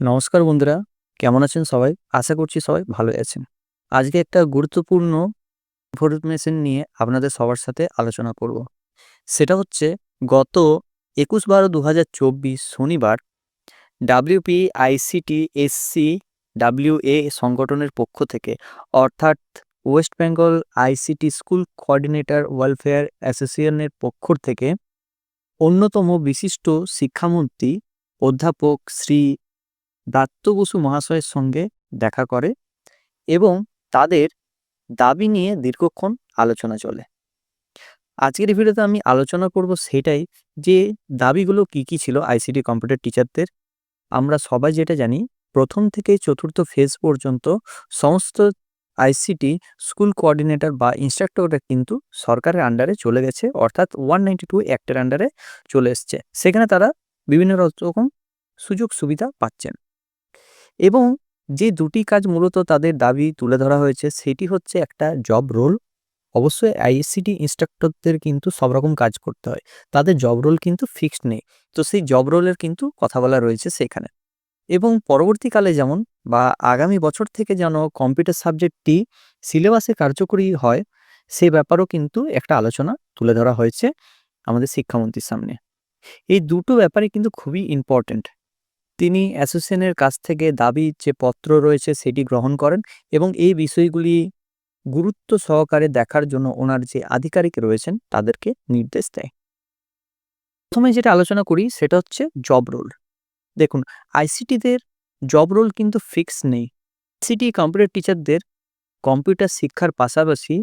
নমস্কার বন্ধুরা, কেমন আছেন সবাই? আশা করছি সবাই ভালো আছেন। আজকে একটা গুরুত্বপূর্ণ ইনফরমেশন নিয়ে আপনাদের সবার সাথে আলোচনা করব। সেটা হচ্ছে, গত একুশ বারো দু শনিবার ডাব্লিউপি আইসিটি এসসি ডাব্লিউএ সংগঠনের পক্ষ থেকে, অর্থাৎ West Bengal ICT school coordinator welfare অ্যাসোসিয়েশনের পক্ষ থেকে, অন্যতম বিশিষ্ট শিক্ষামন্ত্রী অধ্যাপক শ্রী ব্রাত্য বসু মহাশয়ের সঙ্গে দেখা করে এবং তাদের দাবি নিয়ে দীর্ঘক্ষণ আলোচনা চলে। আজকের ভিডিওতে আমি আলোচনা করব সেটাই যে দাবিগুলো কি কি ছিল আইসিটি কম্পিউটার টিচারদের। আমরা সবাই যেটা জানি, প্রথম থেকে চতুর্থ ফেজ পর্যন্ত সমস্ত আইসিটি স্কুল কোঅর্ডিনেটর বা ইনস্ট্রাক্টররা কিন্তু সরকারের আন্ডারে চলে গেছে, অর্থাৎ ওয়ান নাইনটি টু অ্যাক্টের আন্ডারে চলে এসছে। সেখানে তারা বিভিন্ন রকম সুযোগ সুবিধা পাচ্ছেন। এবং যে দুটি কাজ মূলত তাদের দাবি তুলে ধরা হয়েছে সেটি হচ্ছে একটা জব রোল অবশ্যই আইএসসিটি ইনস্ট্রাক্টরদের কিন্তু সব রকম কাজ করতে হয়। তাদের জব রোল কিন্তু ফিক্সড নেই। তো সেই জব রোলের কিন্তু কথা বলা রয়েছে সেখানে। এবং পরবর্তীকালে যেমন বা আগামী বছর থেকে যেন কম্পিউটার সাবজেক্টটি সিলেবাসে কার্যকরী হয়, সে ব্যাপারও কিন্তু একটা আলোচনা তুলে ধরা হয়েছে আমাদের শিক্ষামন্ত্রীর সামনে। এই দুটো ব্যাপারে কিন্তু খুবই ইম্পর্ট্যান্ট তিনি অ্যাসোসিয়েশনের কাছ থেকে দাবি যে পত্র রয়েছে সেটি গ্রহণ করেন এবং এই বিষয়গুলি গুরুত্ব সহকারে দেখার জন্য ওনার যে আধিকারিক রয়েছেন তাদেরকে নির্দেশ দেয়। প্রথমে যেটা আলোচনা করি সেটা হচ্ছে জব রোল। দেখুন, আইসিটিদের জব রোল কিন্তু ফিক্স নেই। সিটি কম্পিউটার টিচারদের কম্পিউটার শিক্ষার পাশাপাশি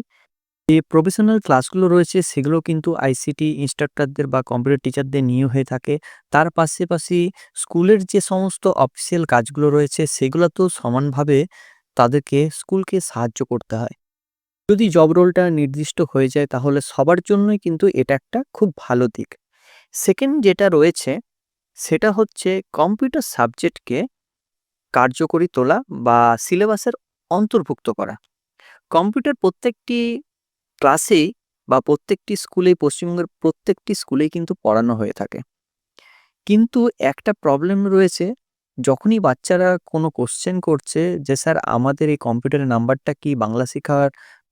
যে প্রফেশনাল ক্লাসগুলো রয়েছে, সেগুলো কিন্তু আইসিটি ইনস্ট্রাক্টরদের বা কম্পিউটার টিচারদের নিয়ে হয়ে থাকে। তার পাশাপাশি স্কুলের যে সমস্ত অফিসিয়াল কাজগুলো রয়েছে সেগুলো তো সমানভাবে তাদেরকে স্কুলকে সাহায্য করতে হয়। যদি জব রোলটা নির্দিষ্ট হয়ে যায়, তাহলে সবার জন্যই কিন্তু এটা একটা খুব ভালো দিক। সেকেন্ড যেটা রয়েছে, সেটা হচ্ছে কম্পিউটার সাবজেক্টকে কার্যকরী তোলা বা সিলেবাসের অন্তর্ভুক্ত করা। কম্পিউটার প্রত্যেকটি ক্লাসেই বা প্রত্যেকটি স্কুলেই পশ্চিমবঙ্গের প্রত্যেকটি স্কুলেই কিন্তু পড়ানো হয়ে থাকে। কিন্তু একটা প্রবলেম রয়েছে, যখনই বাচ্চারা কোনো কোশ্চেন করছে যে, স্যার, আমাদের এই কম্পিউটারের নাম্বারটা কি বাংলা শেখার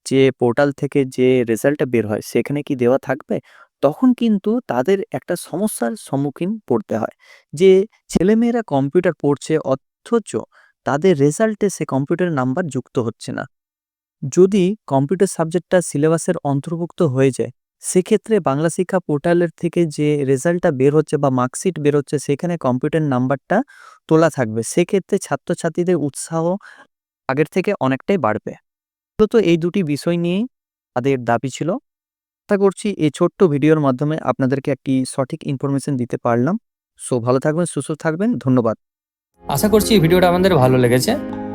যে পোর্টাল থেকে যে রেজাল্টটা বের হয়, সেখানে কি দেওয়া থাকবে? তখন কিন্তু তাদের একটা সমস্যার সম্মুখীন পড়তে হয়। যে ছেলেমেয়েরা কম্পিউটার পড়ছে, অথচ তাদের রেজাল্টে সে কম্পিউটারের নাম্বার যুক্ত হচ্ছে না। যদি কম্পিউটার সাবজেক্টটা সিলেবাসের অন্তর্ভুক্ত হয়ে যায়, সেক্ষেত্রে বাংলা শিক্ষা পোর্টালের থেকে যে রেজাল্টটা বের হচ্ছে বা মার্কশিট বের হচ্ছে, সেখানে কম্পিউটার নাম্বারটা তোলা থাকবে। সেক্ষেত্রে ছাত্রছাত্রীদের উৎসাহ আগের থেকে অনেকটাই বাড়বে। মূলত এই দুটি বিষয় নিয়েই তাদের দাবি ছিল। আশা করছি এই ছোট্ট ভিডিওর মাধ্যমে আপনাদেরকে একটি সঠিক ইনফরমেশন দিতে পারলাম। সো ভালো থাকবেন, সুস্থ থাকবেন, ধন্যবাদ। আশা করছি এই ভিডিওটা আমাদের ভালো লেগেছে।